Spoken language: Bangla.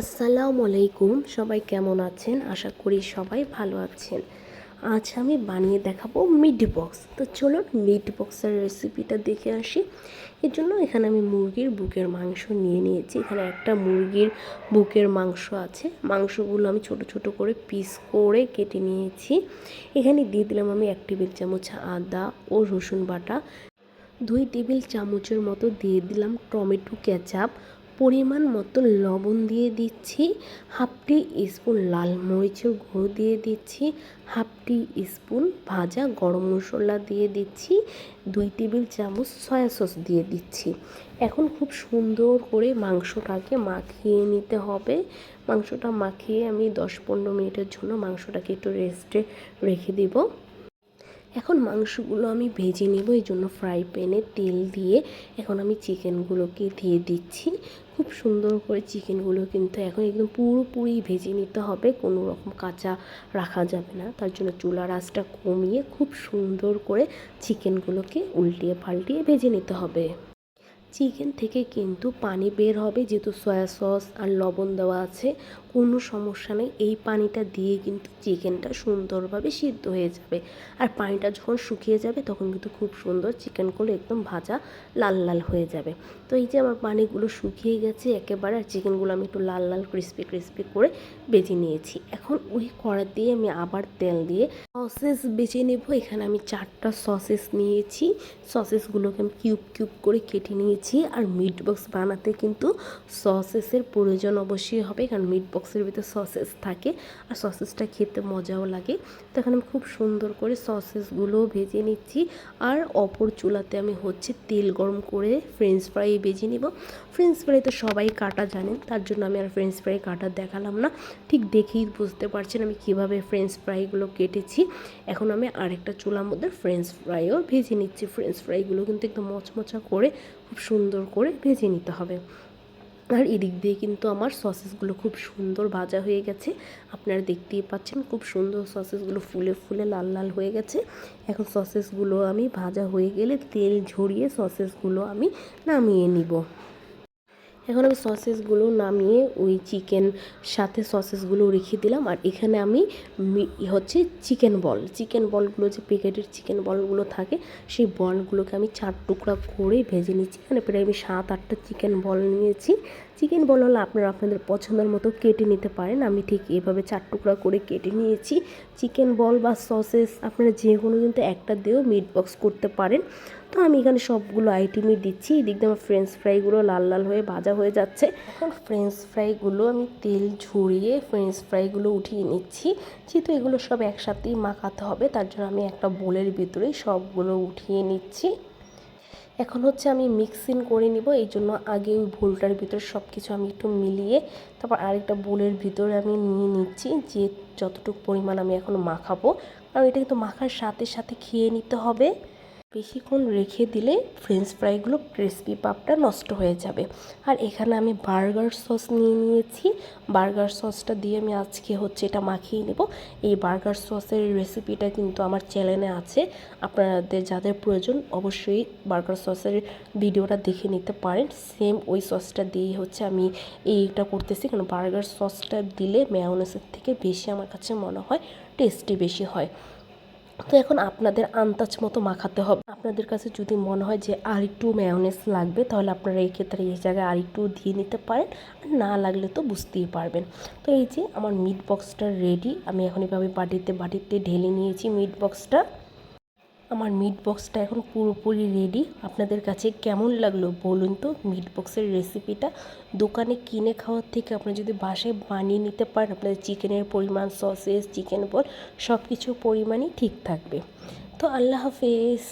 আসসালামু আলাইকুম। সবাই কেমন আছেন? আশা করি সবাই ভালো আছেন। আজ আমি বানিয়ে দেখাবো মিট বক্স তো চলুন মিট বক্সের রেসিপিটা দেখে আসি। এর জন্য এখানে আমি মুরগির বুকের মাংস নিয়ে নিয়েছি। এখানে একটা মুরগির বুকের মাংস আছে। মাংসগুলো আমি ছোট ছোট করে পিস করে কেটে নিয়েছি। এখানে দিয়ে দিলাম আমি এক টেবিল চামচ আদা ও রসুন বাটা। দুই টেবিল চামচের মতো দিয়ে দিলাম টমেটো কেচাপ। পরিমাণ মতো লবণ দিয়ে দিচ্ছি। হাফ টি স্পুন লাল মরিচের গুঁড়ো দিয়ে দিচ্ছি। হাফ টি স্পুন ভাজা গরম মশলা দিয়ে দিচ্ছি। দুই টেবিল চামচ সয়া সস দিয়ে দিচ্ছি। এখন খুব সুন্দর করে মাংসটাকে মাখিয়ে নিতে হবে। মাংসটা মাখিয়ে আমি দশ পনেরো মিনিটের জন্য মাংসটাকে একটু রেস্টে রেখে দিব। এখন মাংসগুলো আমি ভেজে নেব, এই জন্য ফ্রাই প্যানে তেল দিয়ে এখন আমি চিকেনগুলোকে দিয়ে দিচ্ছি। খুব সুন্দর করে চিকেনগুলো কিন্তু এখন একদম পুরোপুরি ভেজে নিতে হবে, কোনো রকম কাঁচা রাখা যাবে না। তার জন্য চুলার আঁচটা কমিয়ে খুব সুন্দর করে চিকেনগুলোকে উল্টিয়ে পাল্টিয়ে ভেজে নিতে হবে। চিকেন থেকে কিন্তু পানি বের হবে, যেহেতু সয়া সস আর লবণ দেওয়া আছে। কোনো সমস্যা নেই, এই পানিটা দিয়ে কিন্তু চিকেনটা সুন্দরভাবে সিদ্ধ হয়ে যাবে। আর পানিটা যখন শুকিয়ে যাবে, তখন কিন্তু খুব সুন্দর চিকেনগুলো একদম ভাজা লাল লাল হয়ে যাবে। তো এই যে আমার পানিগুলো শুকিয়ে গেছে একেবারে, আর চিকেনগুলো আমি একটু লাল লাল ক্রিস্পি ক্রিস্পি করে বেজে নিয়েছি। এখন ওই কড়া দিয়ে আমি আবার তেল দিয়ে সসেস বেছে নেব। এখানে আমি চারটা সসেস নিয়েছি। সসেসগুলোকে আমি কিউব কিউব করে কেটে নিয়েছি। আর মিট বক্স বানাতে কিন্তু সসেসের প্রয়োজন অবশ্যই হবে, কারণ মিট বক্সের ভিতরে সসেস থাকে আর সসেসটা খেতে মজাও লাগে। তো এখানে আমি খুব সুন্দর করে সসেসগুলো ভেজে নিচ্ছি আর অপর চুলাতে আমি হচ্ছে তেল গরম করে ফ্রেঞ্চ ফ্রাই ভেজে নিব। ফ্রেঞ্চ ফ্রাই তো সবাই কাটা জানেন, তার জন্য আমি আর ফ্রেঞ্চ ফ্রাই কাটা দেখালাম না। ঠিক দেখেই বুঝতে পারছেন আমি কীভাবে ফ্রেঞ্চ ফ্রাইগুলো কেটেছি। এখন আমি আরেকটা চুলার মধ্যে ফ্রেঞ্চ ফ্রাইও ভেজে নিচ্ছি। ফ্রেঞ্চ ফ্রাইগুলো কিন্তু একদম মচমচা করে খুব সুন্দর করে ভেজে নিতে হবে। আর এদিক দিয়ে কিন্তু আমার সসেসগুলো খুব সুন্দর ভাজা হয়ে গেছে। আপনারা দেখতেই পাচ্ছেন খুব সুন্দর সসেসগুলো ফুলে ফুলে লাল লাল হয়ে গেছে। এখন সসেসগুলো আমি ভাজা হয়ে গেলে তেল ঝরিয়ে সসেসগুলো আমি নামিয়ে নিব। এখন আমি সসেসগুলো নামিয়ে ওই চিকেন সাথে সসেসগুলো রেখে দিলাম। আর এখানে আমি হচ্ছে চিকেন বল। চিকেন বলগুলো যে প্যাকেটের চিকেন বলগুলো থাকে, সেই বলগুলোকে আমি চার টুকরা করে ভেজে নিচ্ছি। এখানে প্রায় আমি সাত আটটা চিকেন বল নিয়েছি। চিকেন বল হলে আপনারা আপনাদের পছন্দের মতো কেটে নিতে পারেন। আমি ঠিক এভাবে চার টুকরা করে কেটে নিয়েছি। চিকেন বল বা সসেস আপনারা যে কোনো কিন্তু একটা দিয়েও মিট বক্স করতে পারেন। তো আমি এখানে সবগুলো আইটেমই দিচ্ছি। এদিক দিয়ে আমার ফ্রেঞ্চ ফ্রাইগুলো লাল লাল হয়ে ভাজা হয়ে যাচ্ছে। এখন ফ্রেঞ্চ ফ্রাইগুলো আমি তেল ঝরিয়ে ফ্রেঞ্চ ফ্রাইগুলো উঠিয়ে নিচ্ছি। যেহেতু এগুলো সব একসাথেই মাখাতে হবে, তার জন্য আমি একটা বোলের ভিতরেই সবগুলো উঠিয়ে নিচ্ছি। এখন হচ্ছে আমি মিক্সিং করে নিব, এই জন্য আগে ওই বোলটার ভিতরে সব কিছু আমি একটু মিলিয়ে তারপর আরেকটা বোলের ভিতরে আমি নিয়ে নিচ্ছি, যে যতটুকু পরিমাণ আমি এখন মাখাবো। কারণ এটা কিন্তু মাখার সাথে সাথে খেয়ে নিতে হবে। বেশিক্ষণ রেখে দিলে ফ্রেঞ্চ ফ্রাইগুলো ক্রিসপি পাপটা নষ্ট হয়ে যাবে। আর এখানে আমি বার্গার সস নিয়ে নিয়েছি। বার্গার সসটা দিয়ে আমি আজকে হচ্ছে এটা মাখিয়ে নেব। এই বার্গার সসের রেসিপিটা কিন্তু আমার চ্যানেলে আছে। আপনাদের যাদের প্রয়োজন অবশ্যই বার্গার সসের ভিডিওটা দেখে নিতে পারেন। সেম ওই সসটা দিয়ে হচ্ছে আমি এইটা করতেছি। কারণ বার্গার সসটা দিলে ম্যাওনেসের থেকে বেশি আমার কাছে মনে হয় টেস্টি বেশি হয়। তো এখন আপনাদের আন্দাজ মতো মাখাতে হবে। আপনাদের কাছে যদি মনে হয় যে আর একটু ম্যায়নেস লাগবে, তাহলে আপনারা এই ক্ষেত্রে এই জায়গায় আর একটু দিয়ে নিতে পারেন। না লাগলে তো বুঝতেই পারবেন। তো এই যে আমার মিট বক্সটা রেডি আমি এখন এভাবে বাটিতে বাটিতে ঢেলে নিয়েছি মিট বক্সটা আমার মিট বক্সটা এখন পুরোপুরি রেডি আপনাদের কাছে কেমন লাগল বলুন তো? মিট বক্সের রেসিপিটা দোকানে কিনে খাওয়ার থেকে আপনারা যদি বাসায় বানিয়ে নিতে পারেন, আপনাদের চিকেনের পরিমাণ সসেস চিকেন বল সব কিছুর পরিমাণই ঠিক থাকবে। তো আল্লাহ হাফেজ।